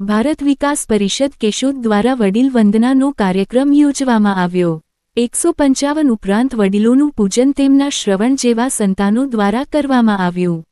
ભારત વિકાસ પરિષદ કેશોદ દ્વારા વડીલ વંદનાનો કાર્યક્રમ યોજવામાં આવ્યો. એકસો પંચાવન ઉપરાંત વડીલોનું પૂજન તેમના શ્રવણ જેવા સંતાનો દ્વારા કરવામાં આવ્યું.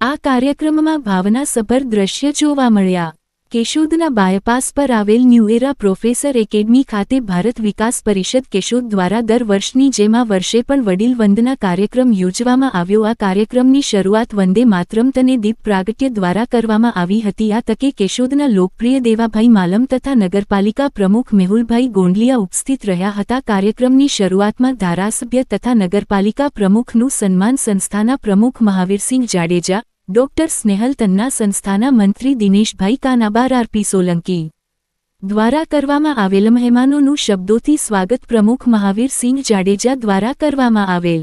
આ કાર્યક્રમમાં ભાવનાસભર દ્રશ્ય જોવા મળ્યા. કેશોદના બાયપાસ પર આવેલ ન્યૂ એરા પ્રોફેસર એકેડમી ખાતે ભારત વિકાસ પરિષદ કેશોદ દ્વારા દર વર્ષની જેમ વર્ષે પણ વડીલ વંદના કાર્યક્રમ યોજવામાં આવ્યો. આ કાર્યક્રમની શરૂઆત વંદે માતરમ તને દીપ પ્રાગટ્ય દ્વારા કરવામાં આવી હતી. આ તકે કેશોદના લોકપ્રિય દેવાભાઈ માલમ તથા નગરપાલિકા પ્રમુખ મેહુલભાઈ ગોંડલિયા ઉપસ્થિત રહ્યા હતા. કાર્યક્રમની શરૂઆતમાં ધારાસભ્ય તથા નગરપાલિકા પ્રમુખનું સન્માન સંસ્થાના પ્રમુખ મહાવીરસિંહ જાડેજા ડોક્ટર સ્નેહલ તન્ના સંસ્થાના મંત્રી દિનેશભાઈ કાનાબાર આરપી સોલંકી દ્વારા કરવામાં આવેલ મહેમાનોનું શબ્દોથી સ્વાગત પ્રમુખ મહાવીરસિંહ જાડેજા દ્વારા કરવામાં આવેલ.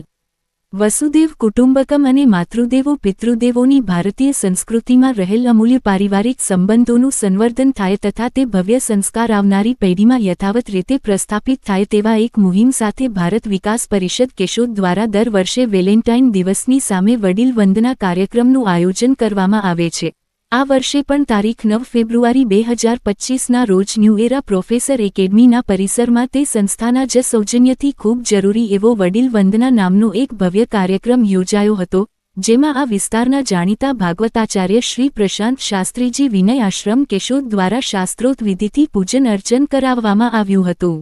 વસુદેવ કુટુંબકમ અને માતૃદેવો પિતૃદેવોની ભારતીય સંસ્કૃતિમાં રહેલ અમૂલ્ય પારિવારિક સંબંધોનું સંવર્ધન થાય તથા તે ભવ્ય સંસ્કાર આવનારી પેઢીમાં યથાવત રીતે પ્રસ્થાપિત થાય તેવા એક મુહિમ સાથે ભારત વિકાસ પરિષદ કેશોદ દ્વારા દર વર્ષે વેલેન્ટાઇન દિવસની સામે વડીલ વંદના કાર્યક્રમનું આયોજન કરવામાં આવે છે. આ વર્ષે પણ તારીખ નવ ફેબ્રુઆરી બે હજાર પચ્ચીસના રોજ ન્યૂ એરા પ્રોફેસર એકેડમીના પરિસરમાં તે સંસ્થાના જ સૌજન્યથી ખૂબ જરૂરી એવો વડીલ વંદના નામનો એક ભવ્ય કાર્યક્રમ યોજાયો હતો, જેમાં આ વિસ્તારના જાણીતા ભાગવતાચાર્ય શ્રી પ્રશાંત શાસ્ત્રીજી વિનય આશ્રમ કેશોદ દ્વારા શાસ્ત્રોત વિધિથી પૂજન અર્ચન કરાવવામાં આવ્યું હતું.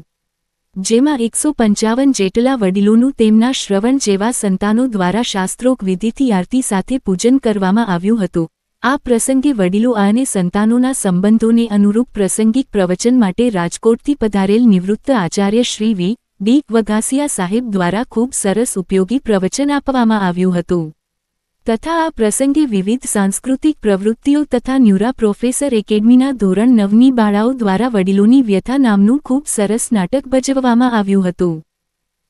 જેમાં એકસો પંચાવન જેટલા વડીલોનું તેમના શ્રવણ જેવા સંતાનો દ્વારા શાસ્ત્રોક વિધિથી આરતી સાથે પૂજન કરવામાં આવ્યું હતું. આ પ્રસંગે વડીલો અને સંતાનોના સંબંધોને અનુરૂપ પ્રસંગિક પ્રવચન માટે રાજકોટથી પધારેલ નિવૃત્ત આચાર્ય શ્રી વી. ડી. વઘાસિયા સાહેબ દ્વારા ખૂબ સરસ ઉપયોગી પ્રવચન આપવામાં આવ્યું હતું. તથા આ પ્રસંગે વિવિધ સાંસ્કૃતિક પ્રવૃત્તિઓ તથા ન્યુરા પ્રોફેસર એકેડમીના ધોરણ નવની બાળાઓ દ્વારા વડીલોની વ્યથા નામનું ખૂબ સરસ નાટક ભજવવામાં આવ્યું હતું.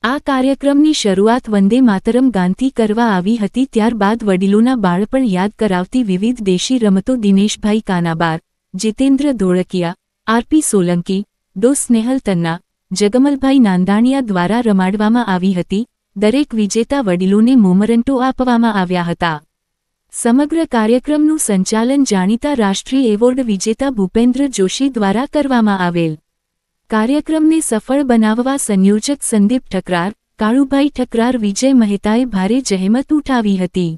આ કાર્યક્રમની શરૂઆત વંદે માતરમ ગાંધી કરવા આવી હતી ત્યારબાદ વડીલોના બાળપણ યાદ કરાવતી વિવિધ દેશી રમતો દિનેશભાઈ કાનાબાર, જીતેન્દ્ર ધોળકિયા આરપી સોલંકી ડો સ્નેહલ તન્ના, જગમલભાઈ નાંદાણિયા દ્વારા રમાડવામાં આવી હતી. દરેક વિજેતા વડીલોને મોમરંટો આપવામાં આવ્યા હતા. સમગ્ર કાર્યક્રમનું સંચાલન જાણીતા રાષ્ટ્રીય એવોર્ડ વિજેતા ભૂપેન્દ્ર જોશી દ્વારા કરવામાં આવેલ. કાર્યક્રમને સફળ બનાવવા સંયોજક સંદીપ ઠકરાર કાળુભાઈ ઠકરાર વિજય મહેતાએ ભારે જહેમત ઉઠાવી હતી.